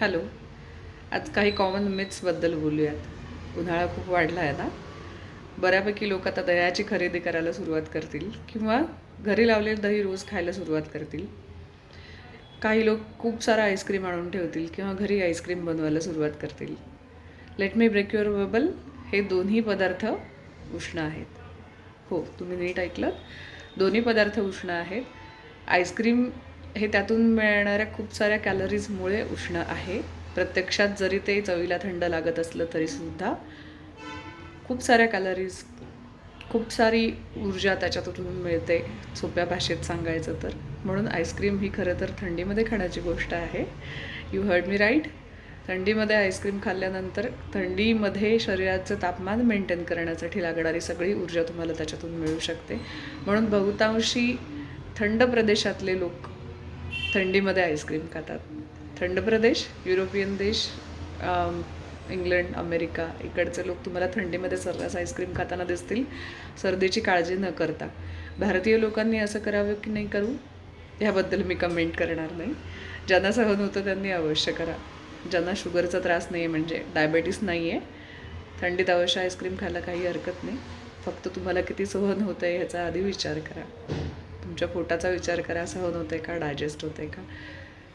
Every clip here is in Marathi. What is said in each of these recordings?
हॅलो. आज काही कॉमन मिथ्सबद्दल बोलूयात. उन्हाळा खूप वाढला आहे ना? बऱ्यापैकी लोक आता दह्याची खरेदी करायला सुरुवात करतील किंवा घरी लावलेलं दही रोज खायला सुरुवात करतील. काही लोक खूप सारा आईस्क्रीम आणून ठेवतील किंवा घरी आईस्क्रीम बनवायला सुरुवात करतील. Let me break your bubble हे दोन्ही पदार्थ उष्ण आहेत. हो तुम्ही नीट ऐकलं? दोन्ही पदार्थ उष्ण आहेत. आईस्क्रीम हे त्यातून मिळणाऱ्या खूप साऱ्या कॅलरीजमुळे उष्ण आहे. प्रत्यक्षात जरी ते चवीला थंड लागत असलं तरीसुद्धा खूप साऱ्या कॅलरीज खूप सारी ऊर्जा त्याच्यातून मिळते सोप्या भाषेत सांगायचं तर. म्हणून आईस्क्रीम ही खरं तर थंडीमध्ये खाण्याची गोष्ट आहे. यू हर्ड मी राईट थंडीमध्ये आईस्क्रीम खाल्ल्यानंतर थंडीमध्ये शरीराचं तापमान मेंटेन करण्यासाठी लागणारी सगळी ऊर्जा तुम्हाला त्याच्यातून मिळू शकते. म्हणून बहुतांशी थंड प्रदेशातले लोक थंडीमध्ये आईस्क्रीम खातात. थंड प्रदेश युरोपियन देश इंग्लंड अमेरिका इकडचे लोक तुम्हाला थंडीमध्ये सर्रास आईस्क्रीम खाताना दिसतील. सर्दीची काळजी न करता. भारतीय लोकांनी असं करावं की नाही करू? ह्याबद्दल मी कमेंट करणार नाही. ज्यांना सहन होतं त्यांनी अवश्य करा. ज्यांना शुगरचा त्रास नाही आहे म्हणजे डायबेटीस नाही आहे थंडीत अवश्य आईस्क्रीम खायला काही हरकत नाही. फक्त तुम्हाला किती सहन होतं आहे ह्याचा आधी विचार करा. तुमच्या पोटाचा विचार करा सहन होते आहे का डायजेस्ट होतं आहे का?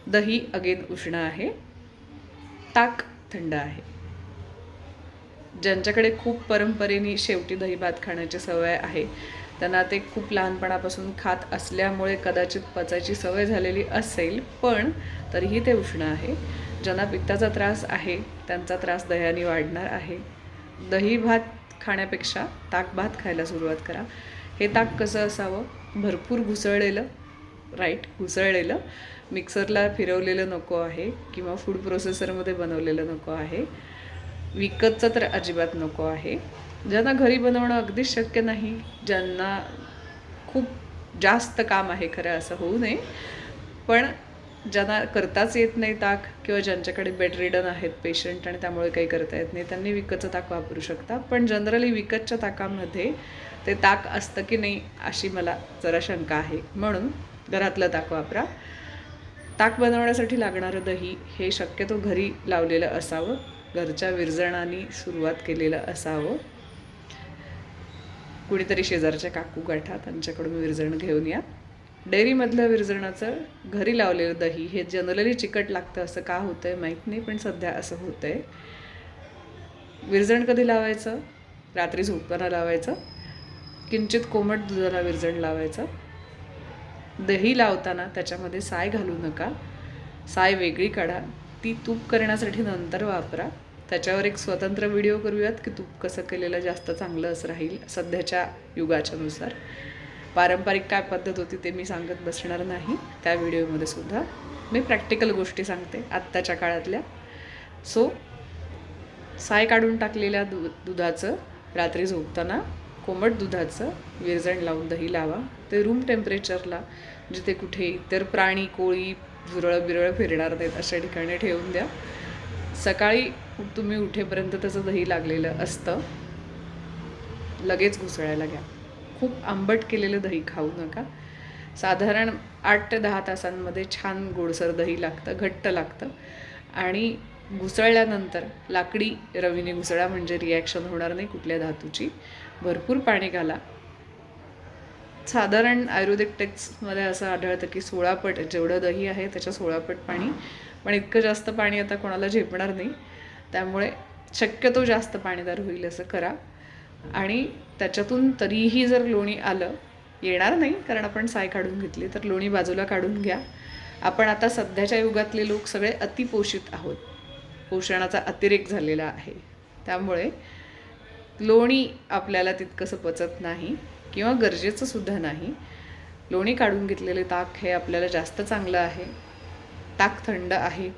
दही अगेन उष्ण आहे. ताक थंड आहे. ज्यांच्याकडे खूप परंपरेने शेवटी दही भात खाण्याची सवय आहे त्यांना ते खूप लहानपणापासून खात असल्यामुळे कदाचित पचायची सवय झालेली असेल पण तरीही ते उष्ण आहे. ज्यांना पित्ताचा त्रास आहे त्यांचा त्रास दह्याने वाढणार आहे. दही भात खाण्यापेक्षा ताक भात खायला सुरुवात करा. हे ताक कसं असावं? भरपूर घुसळलेलं राईट घुसळलेलं. मिक्सरला फिरवलेलं नको आहे किंवा फूड प्रोसेसरमध्ये बनवलेलं नको आहे. विकतचं तर अजिबात नको आहे. ज्यांना घरी बनवणं अगदीच शक्य नाही ज्यांना खूप जास्त काम आहे खरं असं होऊ नये. पण ज्यांना करताच येत नाही ताक किंवा ज्यांच्याकडे बेड रिडन आहेत पेशंट आणि त्यामुळे काही करता येत नाही त्यांनी विकतचं ताक वापरू शकता. पण जनरली विकतच्या ताकामध्ये ते ताक असतं की नाही अशी मला जरा शंका आहे. म्हणून घरातलं ताक वापरा. ताक बनवण्यासाठी लागणारं दही हे शक्यतो घरी लावलेलं असावं. घरच्या विरजणाने सुरुवात केलेलं असावं. कुणीतरी शेजारच्या काकू गाठा त्यांच्याकडून विरजण घेऊन या. डेअरीमधलं विरजणाचं घरी लावलेलं दही हे जनरली चिकट लागतं असं का होतं आहे माहीत नाही पण सध्या असं होतं आहे विरजण कधी लावायचं? रात्री झोपताना लावायचं. किंचित कोमट दुधाला विरजण लावायचं. दही लावताना त्याच्यामध्ये साय घालू नका. साय वेगळी काढा. ती तूप करण्यासाठी नंतर वापरा. त्याच्यावर एक स्वतंत्र व्हिडिओ करूयात की तूप कसं केलेलं जास्त चांगलं असं राहील सध्याच्या युगाच्यानुसार. पारंपरिक काय पद्धत होती ते मी सांगत बसणार नाही. त्या व्हिडिओमध्ये सुद्धा मी प्रॅक्टिकल गोष्टी सांगते आत्ताच्या काळातल्या. सो साय काढून टाकलेल्या दु दुधाचं रात्री झोपताना कोमट दुधाचं विरजण लावून दही लावा. ते रूम टेम्परेचरला जिथे कुठे इतर प्राणी कोळी झुरळं बिरळं फिरणार नाहीत अशा ठिकाणी ठेवून द्या. सकाळी तुम्ही उठेपर्यंत त्याचं दही लागलेलं असतं. लगेच घुसळायला घ्या. खूप आंबट केलेलं दही खाऊ नका. साधारण आठ ते दहा तासांमध्ये छान गोडसर दही लागतं घट्ट लागतं. आणि घुसळल्यानंतर लाकडी रवीने घुसळा म्हणजे रिॲक्शन होणार नाही कुठल्या धातूची. भरपूर पाणी घाला. साधारण आयुर्वेदिक टेक्स्टमध्ये असं आढळतं की सोळा पट जेवढं दही आहे त्याच्या सोळा पट पाणी. पण इतकं जास्त पाणी आता कोणाला झेपणार नाही. त्यामुळे शक्यतो जास्त पाणीदार होईल असं करा. आणि त्याच्यातून तरीही जर लोणी आलं येणार नाही कारण आपण साय काढून घेतली तर लोणी बाजूला काढून घ्या. आपण आता सध्याच्या युगातले लोक सगळे अतिपोषित आहोत. पोषणाचा अतिरेक झालेला आहे. त्यामुळे लोणी आपल्याला तितकंसं पचत नाही किंवा गरजेचं सुद्धा नाही. लोणी काढून घेतलेले ताक हे आपल्याला जास्त चांगलं आहे. ताक थंड आहे.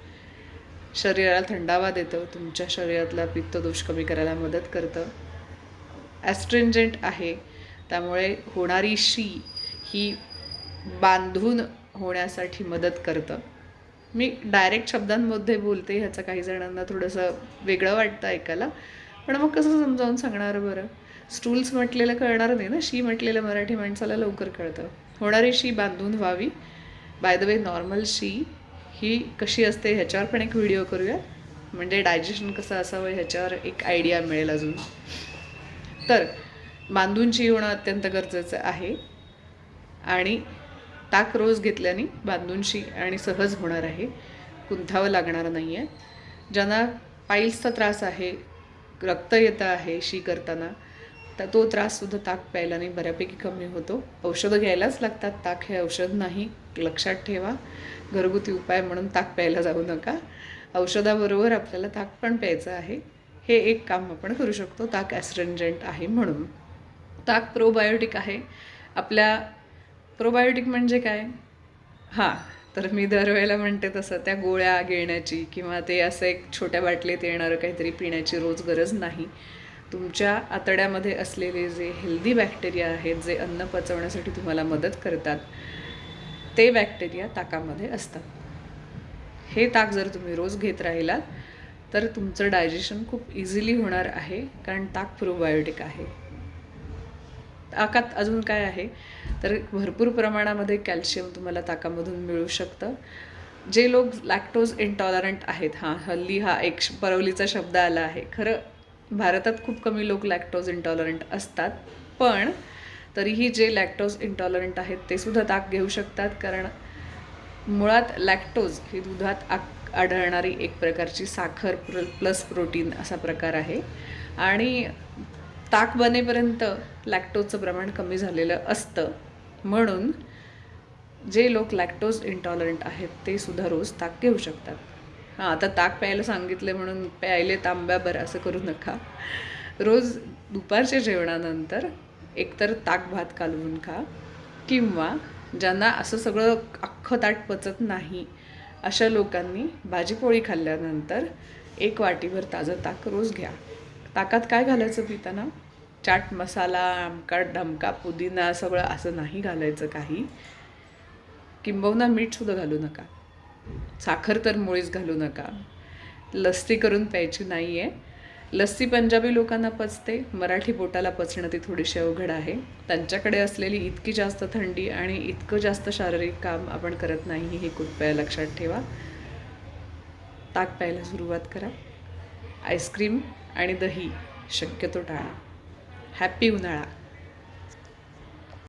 शरीराला थंडावा देतं तुमच्या शरीरातला पित्तदोष कमी करायला मदत करतं. ॲस्ट्रिंजंट आहे. त्यामुळे होणारी शी ही बांधून होण्यासाठी मदत करतं. मी डायरेक्ट शब्दांमध्ये बोलते ह्याचं काही जणांना थोडंसं वेगळं वाटतं ऐकायला. पण मग कसं समजावून सांगणार बरं? स्टूल्स म्हटलेलं कळणार नाही ना? शी म्हटलेलं मराठी माणसाला लवकर कळतं. होणारी शी बांधून व्हावी. बाय द वे नॉर्मल शी ही कशी असते ह्याच्यावर पण एक व्हिडिओ करूया. म्हणजे डायजेशन कसं असावं ह्याच्यावर एक आयडिया मिळेल अजून. तर बांधूनची होणं अत्यंत गरजेचं आहे. आणि ताक रोज घेतल्याने बांधूनशी आणि सहज होणार आहे. कुंथावं लागणार नाही आहे ज्यांना पाईल्सचा त्रास आहे रक्त येतं आहे शी करताना तर तो त्राससुद्धा ताक प्यायल्याने बऱ्यापैकी कमी होतो. औषधं घ्यायलाच लागतात. ताक हे औषध नाही. लक्षात ठेवा. घरगुती उपाय म्हणून ताक प्यायला जाऊ नका. औषधाबरोबर आपल्याला ताक पण प्यायचं आहे. हे एक काम आपण करू शकतो. ताक ॲस्ट्रेंजंट आहे म्हणून. ताक प्रोबायोटिक आहे. आपल्या प्रोबायोटिक म्हणजे काय? हां तर मी दरवेळेला म्हणते तसं त्या गोळ्या गिळण्याची किंवा ते असं एक छोट्या बाटलीत येणारं काहीतरी पिण्याची रोज गरज नाही. तुमच्या आतड्यामध्ये असलेले जे हेल्दी बॅक्टेरिया आहेत जे अन्न पचवण्यासाठी तुम्हाला मदत करतात ते बॅक्टेरिया ताकामध्ये असतात. हे ताक जर तुम्ही रोज घेत राहिलात तर तुमचं डायजेशन खूप इझिली होणार आहे कारण ताक प्रोबायोटिक आहे. ताकात अजून काय आहे? तर भरपूर प्रमाणामध्ये कॅल्शियम तुम्हाला ताकामधून मिळू शकतं. जे लोक लॅक्टोज इंटॉलरंट आहेत हां हल्ली हा एक श- परवलीचा शब्द आला आहे. खरं भारतात खूप कमी लोक लॅक्टोज इंटॉलरंट असतात पण तरीही जे लॅक्टोज इंटॉलरंट आहेत ते सुद्धा ताक घेऊ शकतात कारण मुळात लॅक्टोज ही दुधात आक आढळणारी एक प्रकारची साखर प्र प्लस प्रोटीन असा प्रकार आहे. आणि ताक बनेपर्यंत लॅक्टोजचं प्रमाण कमी झालेलं असतं. म्हणून जे लोक लॅक्टोज इंटॉलरंट आहेत ते सुद्धा रोज ताक घेऊ शकतात. हां आता ताक प्यायला सांगितले म्हणून प्यायले तांब्याभर असं करू नका. रोज दुपारच्या जेवणानंतर एकतर ताक भात कालवून खा किंवा ज्यांना असं सगळं अख्खं ताट पचत नाही अशा लोकांनी भाजीपोळी खाल्ल्यानंतर एक वाटीभर ताजं ताक रोज घ्या. ताकात काय घालायचं पिताना चाट मसाला आमका ढमका पुदिना सगळं असं नाही घालायचं काही. किंबहुना मीठसुद्धा घालू नका. साखर तर मुळीच घालू नका. लस्सी करून प्यायची नाही आहे लस्सी पंजाबी लोकांना पचते मराठी पोटाला पचणं ती थोडीशी अवघड आहे. त्यांच्याकडे असलेली इतकी जास्त थंडी आणि इतकं जास्त शारीरिक काम आपण करत नाही हे कृपया लक्षात ठेवा. ताक प्यायला सुरुवात करा. आईस्क्रीम आणि दही शक्यतो टाळा. हॅपी उन्हाळा.